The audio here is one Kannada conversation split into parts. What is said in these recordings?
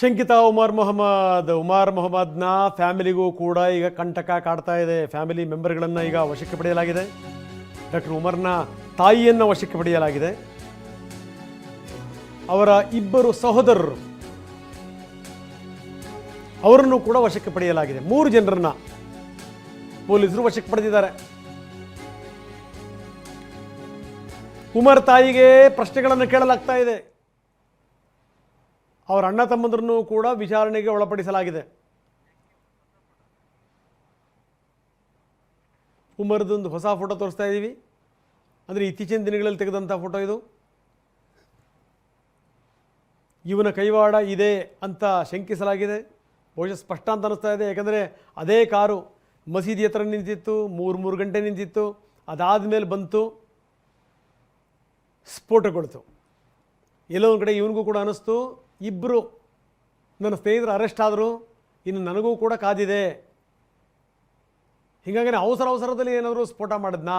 ಶಂಕಿತ ಉಮರ್ ಮೊಹಮ್ಮದ್. ಉಮರ್ ಮೊಹಮ್ಮದ್ನ ಫ್ಯಾಮಿಲಿಗೂ ಕೂಡ ಈಗ ಕಂಟಕ ಕಾಡ್ತಾ ಇದೆ. ಫ್ಯಾಮಿಲಿ ಮೆಂಬರ್ಗಳನ್ನು ಈಗ ವಶಕ್ಕೆ ಪಡೆಯಲಾಗಿದೆ. ಡಾಕ್ಟರ್ ಉಮರ್ನ ತಾಯಿಯನ್ನು ವಶಕ್ಕೆ ಪಡೆಯಲಾಗಿದೆ. ಅವರ ಇಬ್ಬರು ಸಹೋದರರು ಅವರನ್ನು ಕೂಡ ವಶಕ್ಕೆ ಪಡೆಯಲಾಗಿದೆ. ಮೂರು ಜನರನ್ನ ಪೊಲೀಸರು ವಶಕ್ಕೆ ಪಡೆದಿದ್ದಾರೆ. ಉಮರ್ ತಾಯಿಗೆ ಪ್ರಶ್ನೆಗಳನ್ನು ಕೇಳಲಾಗ್ತಾ ಇದೆ. ಅವರ ಅಣ್ಣ ತಮ್ಮಂದ್ರನ್ನು ಕೂಡ ವಿಚಾರಣೆಗೆ ಒಳಪಡಿಸಲಾಗಿದೆ. ಉಮರ್ದೊಂದು ಹೊಸ ಫೋಟೋ ತೋರಿಸ್ತಾ ಇದ್ದೀವಿ. ಅಂದರೆ ಇತ್ತೀಚಿನ ದಿನಗಳಲ್ಲಿ ತೆಗೆದಂಥ ಫೋಟೋ ಇದು. ಇವನ ಕೈವಾಡ ಇದೆ ಅಂತ ಶಂಕಿಸಲಾಗಿದೆ. ಬಹುಶಃ ಸ್ಪಷ್ಟ ಅಂತ ಅನ್ನಿಸ್ತಾ ಇದೆ. ಯಾಕಂದರೆ ಅದೇ ಕಾರು ಮಸೀದಿ ಹತ್ರ ನಿಂತಿತ್ತು ಮೂರು ಮೂರು ಗಂಟೆ ನಿಂತಿತ್ತು, ಅದಾದ ಮೇಲೆ ಬಂತು, ಸ್ಫೋಟಗೊಳ್ತು. ಎಲ್ಲೋ ಒಂದು ಕಡೆ ಇವನಿಗೂ ಕೂಡ ಅನ್ನಿಸ್ತು ಇಬ್ಬರು ನನ್ನ ಸ್ನೇಹಿತರು ಅರೆಸ್ಟ್ ಆದರು, ಇನ್ನು ನನಗೂ ಕೂಡ ಕಾದಿದೆ. ಹೀಗಾಗಿ ಅವಸರ ಅವಸರದಲ್ಲಿ ಏನಾದರೂ ಸ್ಫೋಟ ಮಾಡಿದ್ನಾ?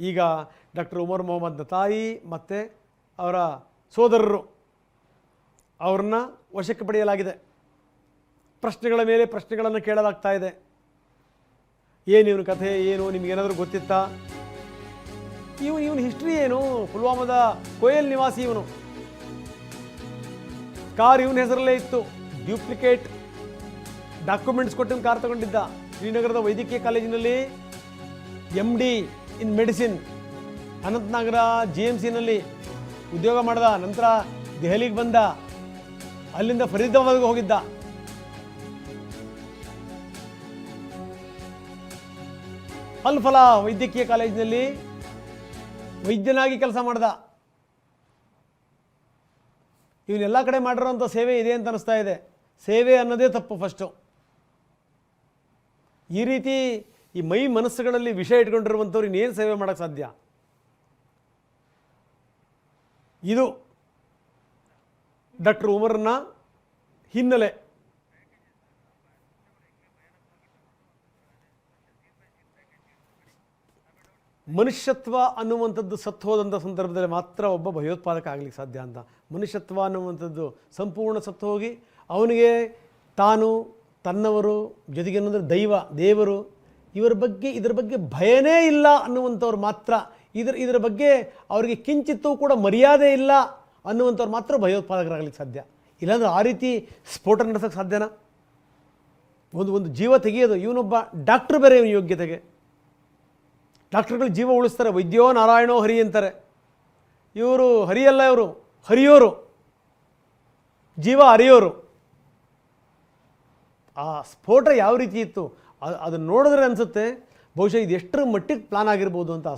ಈಗ ಡಾಕ್ಟರ್ ಉಮರ್ ಮೊಹಮ್ಮದ್ನ ತಾಯಿ ಮತ್ತು ಅವರ ಸೋದರರು ಅವ್ರನ್ನ ವಶಕ್ಕೆ ಪಡೆಯಲಾಗಿದೆ. ಪ್ರಶ್ನೆಗಳ ಮೇಲೆ ಪ್ರಶ್ನೆಗಳನ್ನು ಕೇಳಲಾಗ್ತಾ ಇದೆ. ಏನು ಇವನ ಕಥೆ, ಏನು ನಿಮಗೇನಾದರೂ ಗೊತ್ತಿತ್ತಾ? ಇವನು, ಇವನ ಹಿಸ್ಟ್ರಿ ಏನು? ಪುಲ್ವಾಮದ ಕೊಯಲ್ ನಿವಾಸಿ ಇವನು. ಕಾರ್ ಇವನ ಹೆಸರಲ್ಲೇ ಇತ್ತು. ಡ್ಯೂಪ್ಲಿಕೇಟ್ ಡಾಕ್ಯುಮೆಂಟ್ಸ್ ಕೊಟ್ಟಿನ ಕಾರ್ ತಗೊಂಡಿದ್ದ. ಶ್ರೀನಗರದ ವೈದ್ಯಕೀಯ ಕಾಲೇಜಿನಲ್ಲಿ ಎಂ ಡಿ ಇನ್ ಮೆಡಿಸಿನ್ ಅನಂತನಗರ ಜಿ ಎಂ ಸಿನಲ್ಲಿ ಉದ್ಯೋಗ ಮಾಡಿದ. ನಂತರ ದೆಹಲಿಗೆ ಬಂದ. ಅಲ್ಲಿಂದ ಫರೀದಾಬಾದ್ಗೆ ಹೋಗಿದ್ದ. ಫಲ್ಫಲ ವೈದ್ಯಕೀಯ ಕಾಲೇಜಿನಲ್ಲಿ ವೈದ್ಯನಾಗಿ ಕೆಲಸ ಮಾಡ್ದ. ಇವನ್ನೆಲ್ಲ ಕಡೆ ಮಾಡಿರೋಂಥ ಸೇವೆ ಇದೆ ಅಂತ ಅನಿಸ್ತಾ ಇದೆ. ಸೇವೆ ಅನ್ನೋದೇ ತಪ್ಪು ಫಸ್ಟು ಈ ರೀತಿ ಈ ಮೈ ಮನಸ್ಸುಗಳಲ್ಲಿ ವಿಷಯ ಇಟ್ಕೊಂಡಿರುವಂಥವ್ರು ಇನ್ನೇನು ಸೇವೆ ಮಾಡೋಕ್ಕೆ ಸಾಧ್ಯ? ಇದು ಡಾಕ್ಟರ್ ಉಮರ್ನ ಹಿನ್ನೆಲೆ. ಮನುಷ್ಯತ್ವ ಅನ್ನುವಂಥದ್ದು ಸತ್ತು ಹೋದಂಥ ಸಂದರ್ಭದಲ್ಲಿ ಮಾತ್ರ ಒಬ್ಬ ಭಯೋತ್ಪಾದಕ ಆಗಲಿಕ್ಕೆ ಸಾಧ್ಯ ಅಂತ. ಮನುಷ್ಯತ್ವ ಅನ್ನುವಂಥದ್ದು ಸಂಪೂರ್ಣ ಸತ್ತು ಹೋಗಿ ಅವನಿಗೆ ತಾನು ತನ್ನವರು ಜೊತೆಗೆ ಏನಂದರೆ ದೈವ, ದೇವರು, ಇವರ ಬಗ್ಗೆ, ಇದರ ಬಗ್ಗೆ ಭಯನೇ ಇಲ್ಲ ಅನ್ನುವಂಥವ್ರು ಮಾತ್ರ. ಇದರ ಇದರ ಬಗ್ಗೆ ಅವರಿಗೆ ಕಿಂಚಿತ್ತೂ ಕೂಡ ಮರ್ಯಾದೆ ಇಲ್ಲ ಅನ್ನುವಂಥವ್ರು ಮಾತ್ರ ಭಯೋತ್ಪಾದಕರಾಗಲಿಕ್ಕೆ ಸಾಧ್ಯ. ಇಲ್ಲಾಂದ್ರೆ ಆ ರೀತಿ ಸ್ಫೋಟ ನಡೆಸೋಕ್ಕೆ ಸಾಧ್ಯನಾ? ಒಂದು ಒಂದು ಜೀವ ತೆಗೆಯೋದು, ಇವನೊಬ್ಬ ಡಾಕ್ಟ್ರ್ ಬೇರೆ ಇವನು ಯೋಗ್ಯತೆಗೆ. ಡಾಕ್ಟ್ರುಗಳು ಜೀವ ಉಳಿಸ್ತಾರೆ. ವೈದ್ಯೋ ನಾರಾಯಣೋ ಹರಿ ಅಂತಾರೆ. ಇವರು ಹರಿಯಲ್ಲ ಇವರು. ಹರಿಯೋರು. ಜೀವ ಹರಿಯೋರು ಆ ಸ್ಫೋಟ ಯಾವ ರೀತಿ ಇತ್ತು? ಅದನ್ನು ನೋಡಿದ್ರೆ ಅನಿಸುತ್ತೆ. ಬಹುಶಃ ಇದು ಎಷ್ಟರ ಮಟ್ಟಿಗೆ ಪ್ಲಾನ್ ಆಗಿರ್ಬೋದು ಅಂತ